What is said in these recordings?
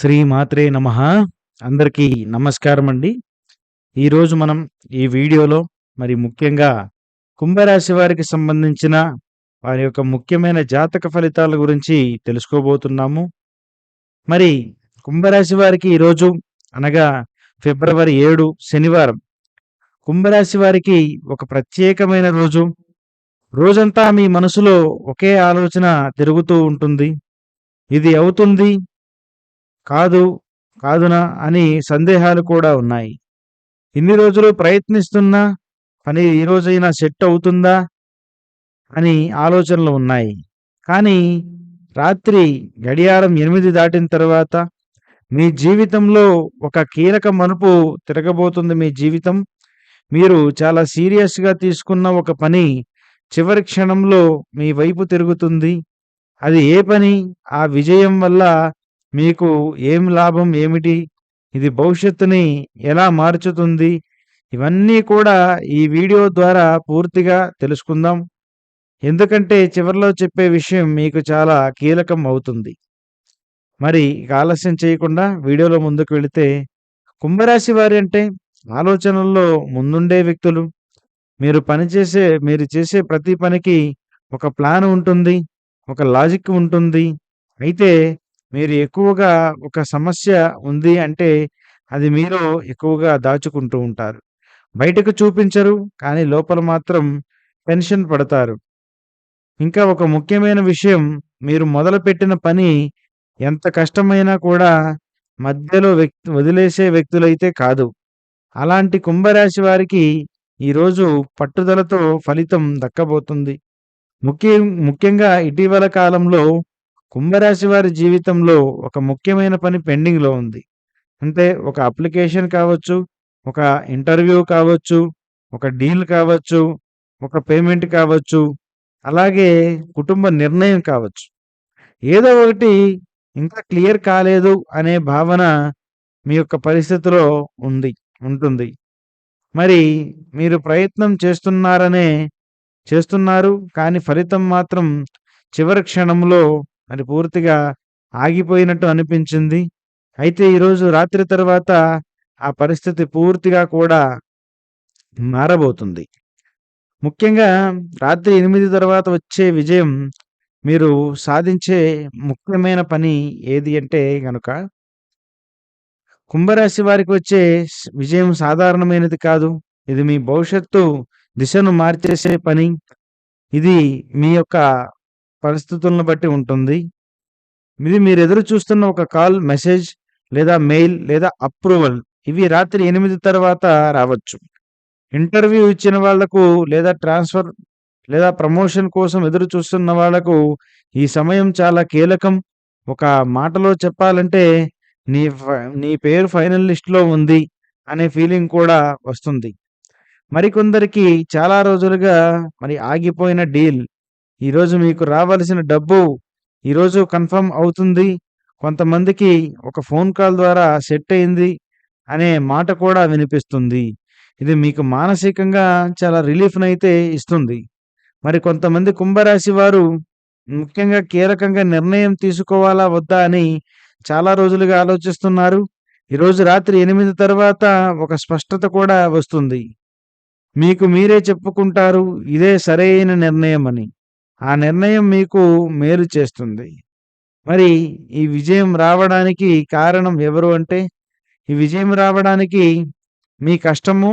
శ్రీ మాత్రే నమ. అందరికీ నమస్కారం అండి ఈరోజు మనం ఈ వీడియోలో మరి ముఖ్యంగా కుంభరాశి వారికి సంబంధించిన వారి యొక్క ముఖ్యమైన జాతక ఫలితాల గురించి తెలుసుకోబోతున్నాము. మరి కుంభరాశి వారికి ఈరోజు అనగా ఫిబ్రవరి ఏడు శనివారం. కుంభరాశి వారికి ఒక ప్రత్యేకమైన రోజు. రోజంతా మీ మనసులో ఒకే ఆలోచన తిరుగుతూ ఉంటుంది. ఇది అవుతుంది కాదు కాదునా అని సందేహాలు కూడా ఉన్నాయి. ఇన్ని రోజులు ప్రయత్నిస్తున్నా పని ఈరోజైనా సెట్ అవుతుందా అని ఆలోచనలు ఉన్నాయి. కానీ రాత్రి గడియారం ఎనిమిది దాటిన తర్వాత మీ జీవితంలో ఒక కీలక మనుపు తిరగబోతుంది మీ జీవితం. మీరు చాలా సీరియస్గా తీసుకున్న ఒక పని చివరి క్షణంలో మీ వైపు తిరుగుతుంది. అది ఏ పని? ఆ విజయం వల్ల మీకు ఏం లాభం ఏమిటి? ఇది భవిష్యత్తుని ఎలా మార్చుతుంది? ఇవన్నీ కూడా ఈ వీడియో ద్వారా పూర్తిగా తెలుసుకుందాం. ఎందుకంటే చివరిలో చెప్పే విషయం మీకు చాలా కీలకం అవుతుంది. మరి ఇక ఆలస్యం చేయకుండా వీడియోలో ముందుకు వెళితే కుంభరాశి వారి అంటే ఆలోచనల్లో ముందుండే వ్యక్తులు. మీరు పనిచేసే మీరు చేసే ప్రతి పనికి ఒక ప్లాన్ ఉంటుంది ఒక లాజిక్ ఉంటుంది. అయితే మీరు ఎక్కువగా ఒక సమస్య ఉంది అంటే అది మీరు ఎక్కువగా దాచుకుంటూ ఉంటారు. బయటకు చూపించరు కానీ లోపల మాత్రం టెన్షన్ పడతారు. ఇంకా ఒక ముఖ్యమైన విషయం మీరు మొదలుపెట్టిన పని ఎంత కష్టమైనా కూడా మధ్యలో వ్యక్తి వదిలేసే వ్యక్తులైతే కాదు. అలాంటి కుంభరాశి వారికి ఈరోజు పట్టుదలతో ఫలితం దక్కబోతుంది. ముఖ్య ముఖ్యంగా ఇటీవల కాలంలో కుంభరాశి వారి జీవితంలో ఒక ముఖ్యమైన పని పెండింగ్లో ఉంది. అంటే ఒక అప్లికేషన్ కావచ్చు ఒక ఇంటర్వ్యూ కావచ్చు ఒక డీల్ కావచ్చు ఒక పేమెంట్ కావచ్చు అలాగే కుటుంబ నిర్ణయం కావచ్చు. ఏదో ఒకటి ఇంకా క్లియర్ కాలేదు అనే భావన మీ యొక్క పరిస్థితిలో ఉంది ఉంటుంది. మరి మీరు ప్రయత్నం చేస్తున్నారనే చేస్తున్నారు కానీ ఫలితం మాత్రం చివరి క్షణంలో అది పూర్తిగా ఆగిపోయినట్టు అనిపించింది. అయితే ఈరోజు రాత్రి తర్వాత ఆ పరిస్థితి పూర్తిగా కూడా మారబోతుంది. ముఖ్యంగా రాత్రి ఎనిమిది తర్వాత వచ్చే విజయం మీరు సాధించే ముఖ్యమైన పని ఏది అంటే గనుక కుంభరాశి వారికి వచ్చే విజయం సాధారణమైనది కాదు. ఇది మీ భవిష్యత్తు దిశను మార్చేసే పని. ఇది మీ యొక్క పరిస్థితులను బట్టి ఉంటుంది. ఇది మీరు ఎదురు చూస్తున్న ఒక కాల్ మెసేజ్ లేదా మెయిల్ లేదా అప్రూవల్. ఇవి రాత్రి ఎనిమిది తర్వాత రావచ్చు. ఇంటర్వ్యూ ఇచ్చిన వాళ్ళకు లేదా ట్రాన్స్ఫర్ లేదా ప్రమోషన్ కోసం ఎదురు చూస్తున్న వాళ్ళకు ఈ సమయం చాలా కీలకం. ఒక మాటలో చెప్పాలంటే నీ ఫ- నీ పేరు ఫైనల్ లిస్ట్లో ఉంది అనే ఫీలింగ్ కూడా వస్తుంది. మరికొందరికి చాలా రోజులుగా మరి ఆగిపోయిన డీల్. ఈరోజు మీకు రావాల్సిన డబ్బు ఈరోజు కన్ఫర్మ్ అవుతుంది. కొంతమందికి ఒక ఫోన్ కాల్ ద్వారా సెట్ అయింది అనే మాట కూడా వినిపిస్తుంది. ఇది మీకు మానసికంగా చాలా రిలీఫ్నైతే ఇస్తుంది. మరి కొంతమంది కుంభరాశి వారు ముఖ్యంగా కీలకంగా నిర్ణయం తీసుకోవాలా వద్దా అని చాలా రోజులుగా ఆలోచిస్తున్నారు. ఈరోజు రాత్రి ఎనిమిది తర్వాత ఒక స్పష్టత కూడా వస్తుంది. మీకు మీరే చెప్పుకుంటారు ఇదే సరైన నిర్ణయం అని. ఆ నిర్ణయం మీకు మేలు చేస్తుంది. మరి ఈ విజయం రావడానికి కారణం ఎవరు అంటే ఈ విజయం రావడానికి మీ కష్టము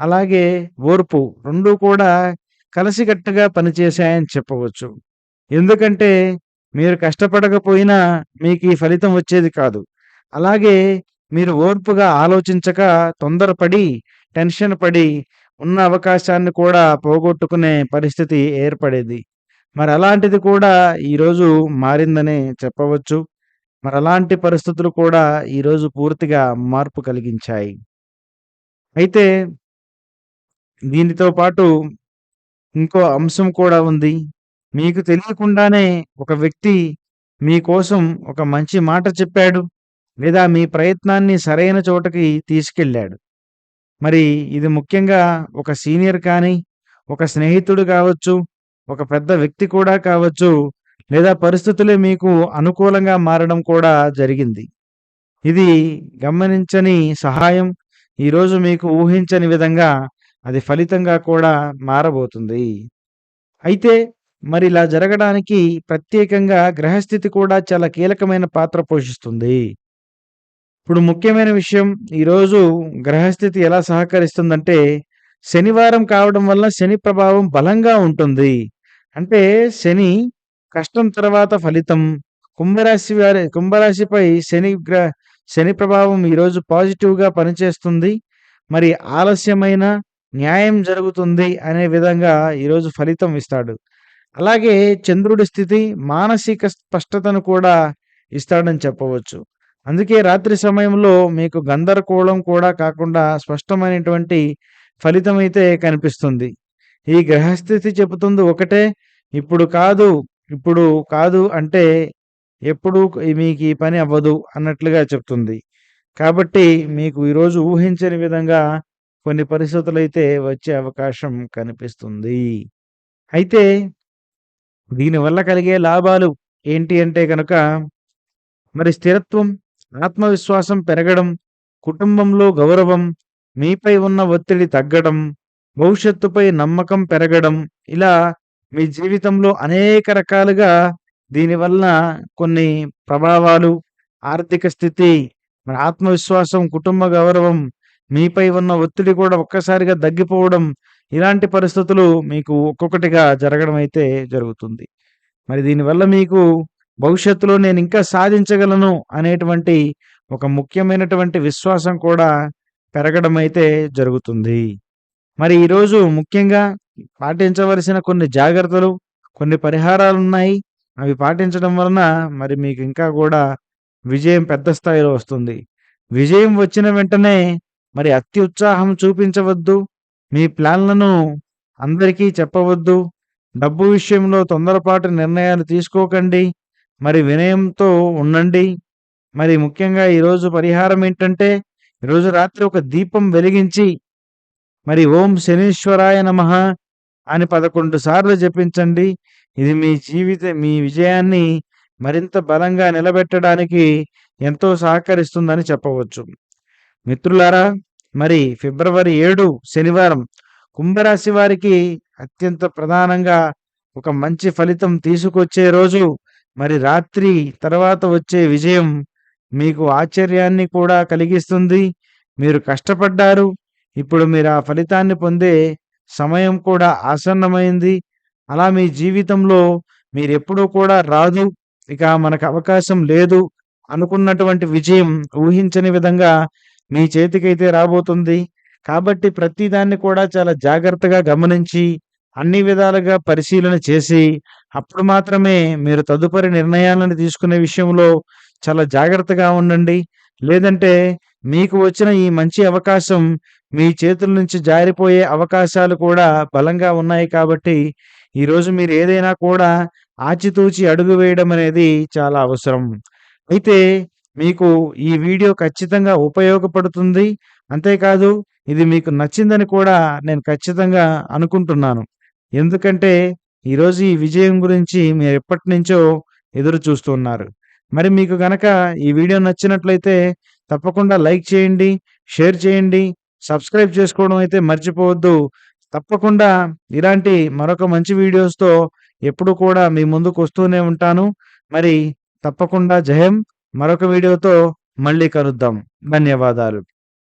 అలాగే ఓర్పు రెండూ కూడా కలిసికట్టుగా పనిచేశాయని చెప్పవచ్చు. ఎందుకంటే మీరు కష్టపడకపోయినా మీకు ఈ ఫలితం వచ్చేది కాదు. అలాగే మీరు ఓర్పుగా ఆలోచించక తొందరపడి టెన్షన్ పడి ఉన్న అవకాశాన్ని కూడా పోగొట్టుకునే పరిస్థితి ఏర్పడేది. మరి అలాంటిది కూడా ఈరోజు మారిందనే చెప్పవచ్చు. మరి అలాంటి పరిస్థితులు కూడా ఈరోజు పూర్తిగా మార్పు కలిగించాయి. అయితే దీనితో పాటు ఇంకో అంశం కూడా ఉంది. మీకు తెలియకుండానే ఒక వ్యక్తి మీకోసం ఒక మంచి మాట చెప్పాడు. లేదా మీ ప్రయత్నాన్ని సరైన చోటకి తీసుకెళ్ళాడు. మరి ఇది ముఖ్యంగా ఒక సీనియర్ కానీ ఒక స్నేహితుడు కావచ్చు ఒక పెద్ద వ్యక్తి కూడా కావచ్చు లేదా పరిస్థితులే మీకు అనుకూలంగా మారడం కూడా జరిగింది ఇది గమనించని సహాయం ఈరోజు మీకు ఊహించని విధంగా అది ఫలితంగా కూడా మారబోతుంది. అయితే మరి ఇలా జరగడానికి ప్రత్యేకంగా గ్రహస్థితి కూడా చాలా కీలకమైన పాత్ర పోషిస్తుంది. ఇప్పుడు ముఖ్యమైన విషయం ఈరోజు గ్రహస్థితి ఎలా సహకరిస్తుందంటే శనివారం కావడం వల్ల శని ప్రభావం బలంగా ఉంటుంది. అంటే శని కష్టం తర్వాత ఫలితం. కుంభరాశి వారి కుంభరాశిపై శని గ్ర శని ప్రభావం ఈరోజు పాజిటివ్‌గా పనిచేస్తుంది. మరి ఆలస్యమైన న్యాయం జరుగుతుంది అనే విధంగా ఈరోజు ఫలితం ఇస్తాడు. అలాగే చంద్రుడి స్థితి మానసిక స్పష్టతను కూడా ఇస్తాడని చెప్పవచ్చు. అందుకే రాత్రి సమయంలో మీకు గందరగోళం కూడా కాకుండా స్పష్టమైనటువంటి ఫలితం అయితే కనిపిస్తుంది. ఈ గ్రహస్థితి చెబుతుంది ఒకటే ఇప్పుడు కాదు, ఇప్పుడు కాదు అంటే ఎప్పుడు మీకు ఈ పని అవ్వదు అన్నట్లుగా చెప్తుంది. కాబట్టి మీకు ఈరోజు ఊహించని విధంగా కొన్ని పరిస్థితులు అయితే వచ్చే అవకాశం కనిపిస్తుంది. అయితే దీనివల్ల కలిగే లాభాలు ఏంటి అంటే కనుక మరి స్థిరత్వం, ఆత్మవిశ్వాసం పెరగడం, కుటుంబంలో గౌరవం, మీపై ఉన్న ఒత్తిడి తగ్గడం, భవిష్యత్తుపై నమ్మకం పెరగడం ఇలా మీ జీవితంలో అనేక రకాలుగా దీనివల్ల కొన్ని ప్రభావాలు, ఆర్థిక స్థితి, మన ఆత్మవిశ్వాసం, కుటుంబ గౌరవం, మీపై ఉన్న ఒత్తిడి కూడా ఒక్కసారిగా తగ్గిపోవడం ఇలాంటి పరిస్థితులు మీకు ఒక్కొక్కటిగా జరగడం అయితే జరుగుతుంది. మరి దీనివల్ల మీకు భవిష్యత్తులో నేను ఇంకా సాధించగలను అనేటువంటి ఒక ముఖ్యమైనటువంటి విశ్వాసం కూడా పెరగడం అయితే జరుగుతుంది. మరి ఈరోజు ముఖ్యంగా పాటించవలసిన కొన్ని జాగ్రత్తలు, కొన్ని పరిహారాలు ఉన్నాయి అవి పాటించడం వలన మరి మీకు ఇంకా కూడా విజయం పెద్ద స్థాయిలో వస్తుంది. విజయం వచ్చిన వెంటనే మరి అత్యుత్సాహం చూపించవద్దు. మీ ప్లాన్‌లను అందరికీ చెప్పవద్దు. డబ్బు విషయంలో తొందరపాటు నిర్ణయాలు తీసుకోకండి. మరి వినయంతో ఉండండి. మరి ముఖ్యంగా ఈరోజు పరిహారం ఏంటంటే ఈరోజు రాత్రి ఒక దీపం వెలిగించి మరి ఓం శనీశ్వరాయ నమః అని 11 సార్లు జపించండి. ఇది మీ జీవిత మీ విజయాన్ని మరింత బలంగా నిలబెట్టడానికి ఎంతో సహకరిస్తుందని చెప్పవచ్చు. మిత్రులారా మరి ఫిబ్రవరి ఏడు శనివారం కుంభరాశి వారికి అత్యంత ప్రధానంగా ఒక మంచి ఫలితం తీసుకొచ్చే రోజు. మరి రాత్రి తర్వాత వచ్చే విజయం మీకు ఆశ్చర్యాన్ని కూడా కలిగిస్తుంది. మీరు కష్టపడ్డారు. ఇప్పుడు మీరు ఆ ఫలితాన్ని పొందే సమయం కూడా ఆసన్నమైంది. అలా మీ జీవితంలో మీరెప్పుడూ కూడా రాదు, ఇక మనకు అవకాశం లేదు అనుకున్నటువంటి విజయం ఊహించని విధంగా మీ చేతికైతే రాబోతుంది. కాబట్టి ప్రతిదాన్ని కూడా చాలా జాగ్రత్తగా గమనించి, అన్ని విధాలుగా పరిశీలన చేసి, అప్పుడు మాత్రమే మీరు తదుపరి నిర్ణయాలను తీసుకునే విషయంలో చాలా జాగ్రత్తగా ఉండండి. లేదంటే మీకు వచ్చిన ఈ మంచి అవకాశం మీ చేతుల నుంచి జారిపోయే అవకాశాలు కూడా బలంగా ఉన్నాయి కాబట్టి, ఈరోజు మీరు ఏదైనా కూడా ఆచితూచి అడుగు వేయడం అనేది చాలా అవసరం. అయితే మీకు ఈ వీడియో ఖచ్చితంగా ఉపయోగపడుతుంది. అంతేకాదు ఇది మీకు నచ్చిందని కూడా నేను ఖచ్చితంగా అనుకుంటున్నాను. ఎందుకంటే ఈరోజు ఈ విజయం గురించి మీరు ఎప్పటినుంచో ఎదురు చూస్తున్నారు. మరి మీకు గనక ఈ వీడియో నచ్చినట్లయితే తప్పకుండా లైక్ చేయండి, షేర్ చేయండి, సబ్స్క్రైబ్ చేసుకోవడం అయితే మర్చిపోవద్దు. తప్పకుండా ఇలాంటి మరొక మంచి వీడియోస్‌తో ఎప్పుడు కూడా మీ ముందుకు వస్తూనే ఉంటాను. మరి తప్పకుండా జయం. మరొక వీడియోతో మళ్ళీ కలుద్దాం. ధన్యవాదాలు.